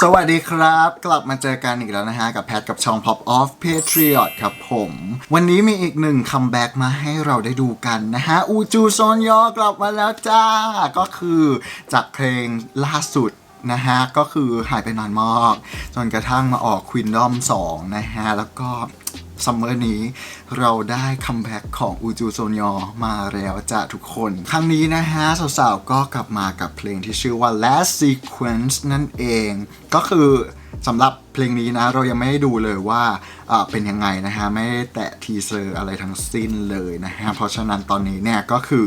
สวัสดีครับ กลับมาเจอกันอีกแล้วนะฮะ กับแพทกับช่อง Pop Off Patriot ครับผม วันนี้มีอีกหนึ่งคัมแบ็กมาให้เราได้ดูกันนะฮะ อูจูซอนยอกลับมาแล้วจ้า ก็คือจากเพลงล่าสุด นะฮะ ก็คือหายไปนานมาก จนกระทั่งมาออก Queendom 2นะฮะ แล้วก็ซัมเมอร์นี้เราได้คัมแบ็กของอูจูโซนยอมาแล้วจ้ะทุกคน ครั้งนี้นะฮะ สาวๆ ก็กลับมากับเพลงที่ชื่อว่า Last Sequence นั่นเอง ก็คือสำหรับเพลงนี้นะ เรายังไม่ได้ดูเลยว่าเอ่อเป็นยังไงนะฮะ ไม่ได้แตะทีเซอร์อะไรทั้งสิ้นเลยนะฮะ เพราะฉะนั้นตอนนี้เนี่ยก็คือ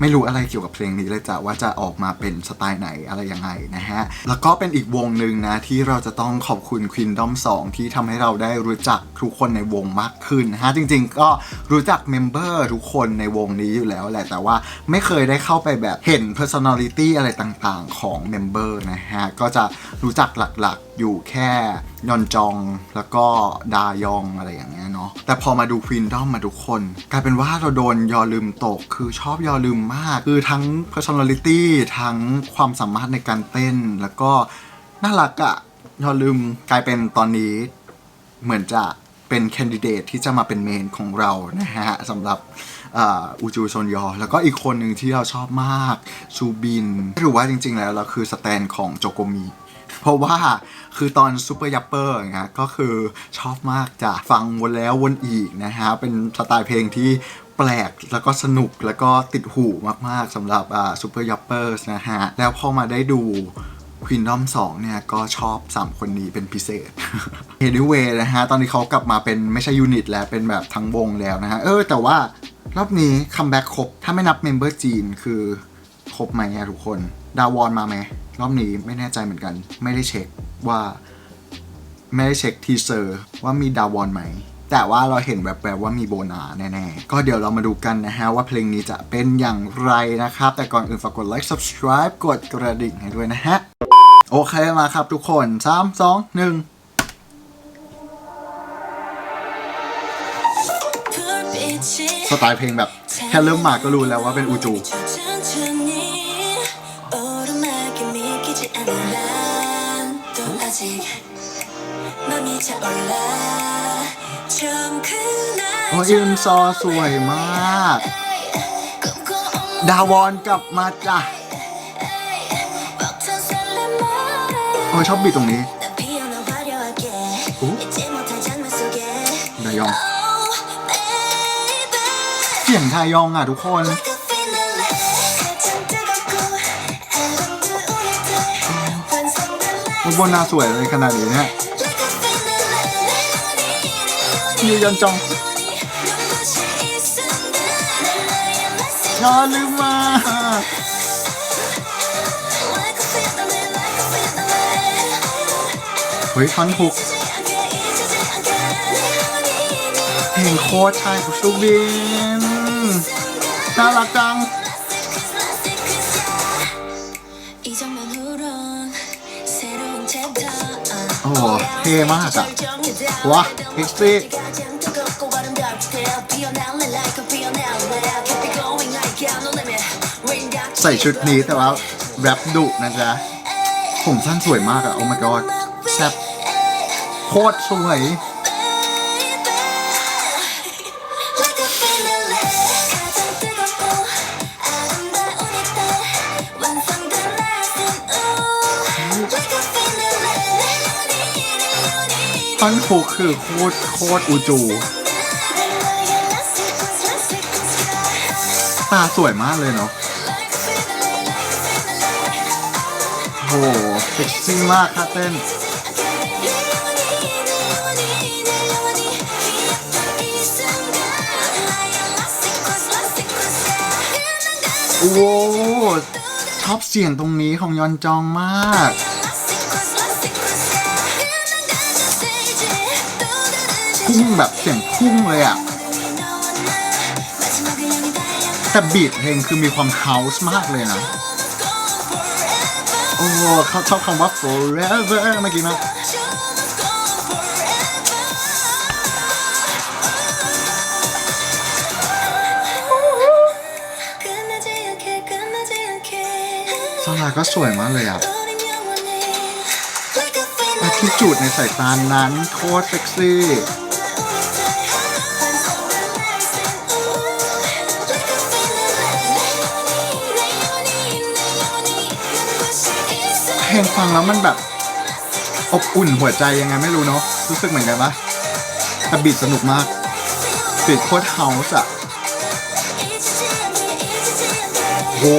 ไม่รู้อะไรเกี่ยวกับเพลงนี้เลยจ้ะว่าจะออกมาเป็นสไตล์ไหนอะไรยังไงนะฮะ แล้วก็เป็นอีกวงหนึ่งนะ ที่เราจะต้องขอบคุณ Queendom 2ที่ทำให้เราได้รู้จักทุกคนในวงมากขึ้นนะฮะ จริงๆ ก็รู้จักเมมเบอร์ทุกคนในวงนี้อยู่แล้วแหละ แต่ว่าไม่เคยได้เข้าไปแบบเห็น personality อะไรต่างๆ ของเมมเบอร์นะฮะ ก็จะรู้จักหลักๆอยู่แค่ ยอนจองแล้วก็ดายองอะไรอย่างเงี้ยเนาะแต่พอมาดู Queendom มาทุกคน กลายเป็นว่าเราโดนยอลืมตก คือชอบยอลืมมาก คือทั้ง personality ทั้งความสามารถในการเต้น แล้วก็น่ารักอะยอลืมกลายเป็นตอนนี้เหมือนจะเป็นแคนดิเดตที่จะมาเป็นเมนของเรานะฮะสำหรับอูจูซนยอ แล้วก็อีกคนหนึ่งที่เราชอบมาก ซูบิน หรือว่าจริงๆแล้วเราคือสแตนของโจโกมี เพราะว่าคือตอนซูเปอร์ยัปเปอร์อย่างเงี้ยก็คือชอบมากจะฟังวนแล้ววนอีกนะฮะ เป็นสไตล์เพลงที่แปลกแล้วก็สนุกแล้วก็ติดหูมากๆสำหรับอ่าซูเปอร์ยัปเปอร์นะฮะ แล้วพอมาได้ดูควีนดอม2เนี่ยก็ชอบ 3 คนนี้เป็นพิเศษเฮดิเวนะฮะ ตอนนี้เขากลับมาเป็นไม่ใช่ยูนิตแล้ว เป็นแบบทั้งวงแล้วนะฮะ เออ แต่ว่ารอบนี้คัมแบ็กครบ ถ้าไม่นับเมมเบอร์จีนคือ ครบไหมอะทุกคน ดาวอนมาไหม รอบนี้ไม่แน่ใจเหมือนกัน ไม่ได้เช็คว่า ไม่ได้เช็คทีเซอร์ว่ามีดาวอนไหม แต่ว่าเราเห็นแบบแบบๆว่ามีโบนาแน่ๆ ก็เดี๋ยวเรามาดูกันนะฮะว่าเพลงนี้จะเป็นอย่างไรนะครับ แต่ก่อนอื่นฝากกดไลค์ subscribe กดกระดิ่งให้ด้วยนะฮะ โอเคมาครับทุกคน 3 2 1สไตล์เพลงแบบแค่เริ่มมาก็รู้แล้วว่าเป็นอูจู โอ้ยอินซอสวยมาก ดาวอนกลับมาจ้ะโอ้ยชอบบีทตรงนี้ดายองเสียงทายองอะทุกคน มันบนนาสวยเลยขนาดนี้เนี่ยมียอนจองอย่าลืมมาเฮ้ยท่อนฮุกเพลงโคตรชายของชูบินน่ารักจัง โอ้โหเท่มากอะว้าพิกซี่ใส่ชุดนี้แต่ว่าแรปดุนะจ๊ะ ผมสั้นสวยมากอะโอ้ my god แซ่บโคตรสวย อนฮุกคือโคตรโคตรอูจู ตาสวยมากเลยเนาะโหเซ็กซี่มากค่ะเต้นโอ้ชอบเสียงตรงนี้ของยอนจองมาก พุ่งแบบเสียงพุ่งเลยอะแต่บีทเพลงคือมีความเฮาส์มากเลยนะ โอ้เขาชอบคำว่า forever เมื่อกี้นะซอนราก็สวยมากเลยอะอาที่จุดในสายตานั้นโคตรเซ็กซี่ ลงฟังแล้วมันแบบ อบอุ่นหัวใจยังไงไม่รู้เนาะรู้สึกเหมือนกันปะแต่บีทสนุกมากบีทโคตรเฮาส์อะโอ้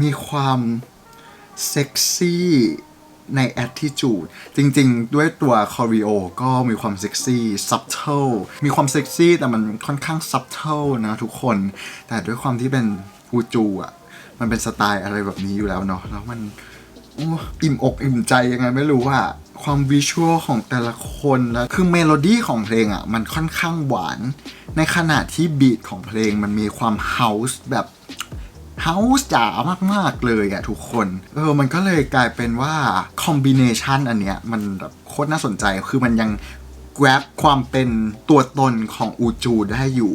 มีความเซ็กซี่ ใน attitude จริงๆ ด้วยตัวคอริโอก็มีความเซ็กซี่ subtle มีความเซ็กซี่แต่มันค่อนข้าง subtle นะทุกคน แต่ด้วยความที่เป็นฟูจูอะ มันเป็นสไตล์อะไรแบบนี้อยู่แล้วเนาะแล้วมันอ้อิ่มอกอิ่มใจยังไงไม่รู้อะความวิชวลของแต่ละคนแล้วคือเมโลดี้ของเพลงอะ มันค่อนข้างหวาน ในขณะที่บีทของเพลงมันมีความเฮาส์แบบ เฮาส์จ๋ามากๆเลยอะทุกคนเออมันก็เลยกลายเป็นว่าคอมบิเนชันอันเนี้ยมันแบบโคตรน่าสนใจคือมันยัง grab ความเป็นตัวตนของอูจูได้อยู่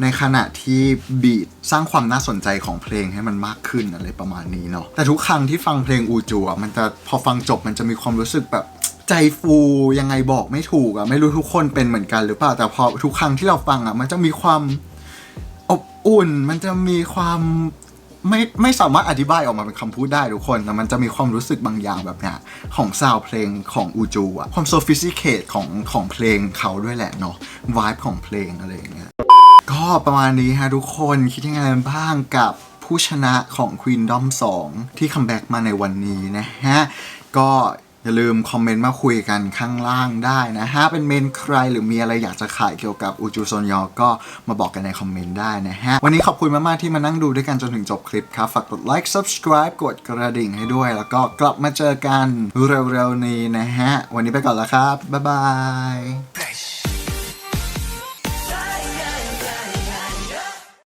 ในขณะที่บีทสร้างความน่าสนใจของเพลงให้มันมากขึ้นอะไรประมาณนี้เนาะแต่ทุกครั้งที่ฟังเพลงอูจูอะมันจะพอฟังจบมันจะมีความรู้สึกแบบใจฟูยังไงบอกไม่ถูกอะไม่รู้ทุกคนเป็นเหมือนกันหรือเปล่าแต่พอทุกครั้งที่เราฟังอะมันจะมีความอบอุ่น มันจะมีความ ไม่ไม่สามารถอธิบายออกมาเป็นคำพูดได้ทุกคนแต่มันจะมีความรู้สึกบางอย่างแบบเนี้ยของซาวเพลงของอูจูอะความโซฟิสิเคทของของเพลงเขาด้วยแหละเนาะวายของเพลงอะไรอย่างเงี้ยก็ประมาณนี้ฮะทุกคนคิดยังไงบ้างกับผู้ชนะของ Queendom 2 ที่คัมแบ็กมาในวันนี้นะฮะ ก็ อย่าลืมคอมเมนต์มาคุยกันข้างล่างได้นะฮะ เป็นเมนใครหรือมีอะไรอยากจะขายเกี่ยวกับอูจูโซนยอ ก็มาบอกกันในคอมเมนต์ได้นะฮะ วันนี้ขอบคุณมาก ๆ ที่มานั่งดูด้วยกันจนถึงจบคลิปครับ ฝากกดไลค์ subscribe กดกระดิ่งให้ด้วย แล้วก็กลับมาเจอกันเร็ว ๆ นี้นะฮะ วันนี้ไปก่อนแล้วครับ บ๊ายบาย